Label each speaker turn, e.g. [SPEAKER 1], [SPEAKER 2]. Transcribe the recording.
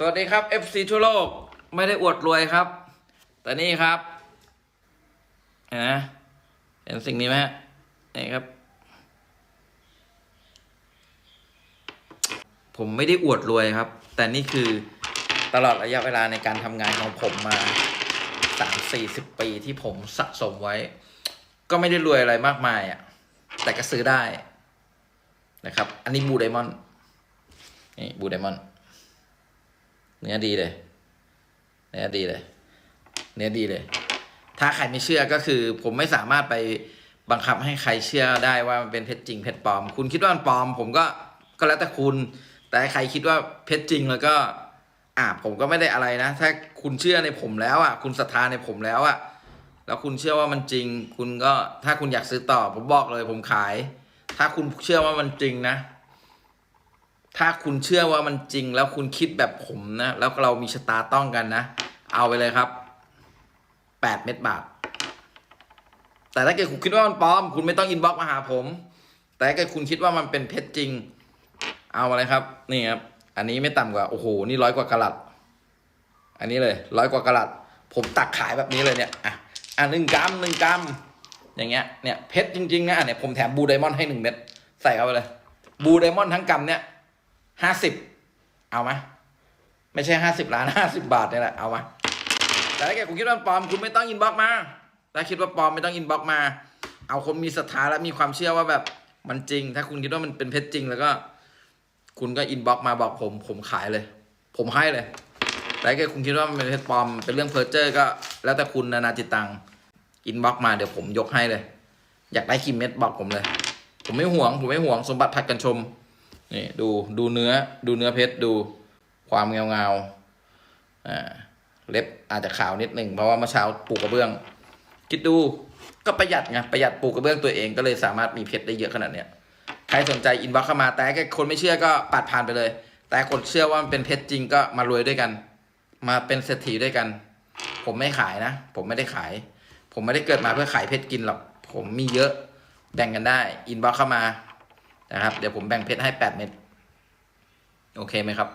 [SPEAKER 1] สวัสดีครับ FC ทั่วโลกไม่ได้อวดรวยครับ แต่นี่ครับเห็นไหมเห็นสิ่งนี้ไหมฮะนี่ครับ ผมไม่ได้อวดรวยครับ แต่นี่คือตลอดระยะเวลาในการทำงานของผมมาสามสี่สิบปีที่ผมสะสมไว้ ก็ไม่ได้รวยอะไรมากมายอะ แต่ก็ซื้อได้นะครับ อันนี้บูไดมอนด์นี่บูไดมอนด์ เนื้อดีเลย เนื้อดีเลย เนื้อดีเลย ถ้าใครไม่เชื่อก็คือ ผมไม่สามารถไปบังคับให้ใครเชื่อได้ว่ามันเป็นเพชรจริงเพชรปลอม คุณคิดว่ามันปลอม ผมก็ก็แล้วแต่คุณ แต่ใครคิดว่าเพชรจริงแล้วก็ อ่าผมก็ไม่ได้อะไรนะ ถ้าคุณเชื่อในผมแล้วอะ คุณศรัทธาในผมแล้วอะ แล้วคุณเชื่อว่ามันจริง คุณก็ถ้าคุณอยากซื้อต่อ ผมบอกเลย ผมขาย ถ้าคุณเชื่อว่ามันจริงนะ ถ้าคุณเชื่อว่ามันจริงแล้วคุณคิดแบบผมนะ แล้วเรามีชะตาต้องกันนะ เอาไปเลยครับแปดเม็ดบาท แต่ถ้าเกิดคุณคิดว่ามันปลอม คุณไม่ต้องอินบ็อกมาหาผม แต่ถ้าเกิดคุณคิดว่ามันเป็นเพชรจริง เอามาเลยครับ นี่ครับ อันนี้ไม่ต่ำกว่า โอ้โห นี่ร้อยกว่ากะลัด อันนี้เลยร้อยกว่ากะลัด ผมตักขายแบบนี้เลยเนี่ย อะ อะหนึ่งกรัมหนึ่งกรัม อย่างเงี้ย เนี่ยเพชรจริงๆนะอะเนี่ยผมแถมบูไดมอนด์ให้หนึ่งเม็ด ใส่เข้าไปเลย บูไดมอนด์ทั้งกรัมเนี่ย ห้าสิบเอาไหมไม่ใช่ห้าสิบล้านห้าสิบาทเนี่ยแหละเอาไหมแต่ถ้าเกิดคุณคิดว่าปลอมคุณไม่ต้องอินบ็อกมาถ้าคิดว่าปลอมไม่ต้องอินบ็อกมา เอาคนมีศรัทธาและมีความเชื่อว่าแบบมันจริง ถ้าคุณคิดว่ามันเป็นเพชรจริง แล้วก็ คุณก็อินบ็อกมาบอกผม ผมขายเลย ผมให้เลย แต่ถ้าเกิดคุณคิดว่ามันเป็นเพชรปลอมเป็นเรื่องเพอร์เจอร์ก็ แล้วแต่คุณนานาจิตตังอินบ็อกมาเดี๋ยวผมยกให้เลย อยากได้กี่เม็ดบอกผมเลย ผมไม่ห่วง ผมไม่ห่วงสมบัติผัดกันชม นี่ดูดูเนื้อดูเนื้อเพชรดูความเงาเงาอ่าเล็บอาจจะขาวนิดหนึ่งเพราะว่าเมื่อเช้าปลูกกระเบื้อง คิดดูก็ประหยัดไงประหยัดปลูกกระเบื้องตัวเองก็เลยสามารถมีเพชรได้เยอะขนาดเนี้ยใครสนใจอินบ็อกเข้ามา แต่คนไม่เชื่อก็ปัดผ่านไปเลย แต่คนเชื่อว่ามันเป็นเพชรจริงก็มารวยด้วยกัน มาเป็นเศรษฐีด้วยกัน ผมไม่ขายนะ ผมไม่ได้ขาย ผมไม่ได้เกิดมาเพื่อขายเพชรกินหรอกผมมีเยอะแบ่งกันได้อินบ็อกเข้ามา นะครับ เดี๋ยวผมแบ่งเพชรให้แปดเม็ดโอเคไหมครับ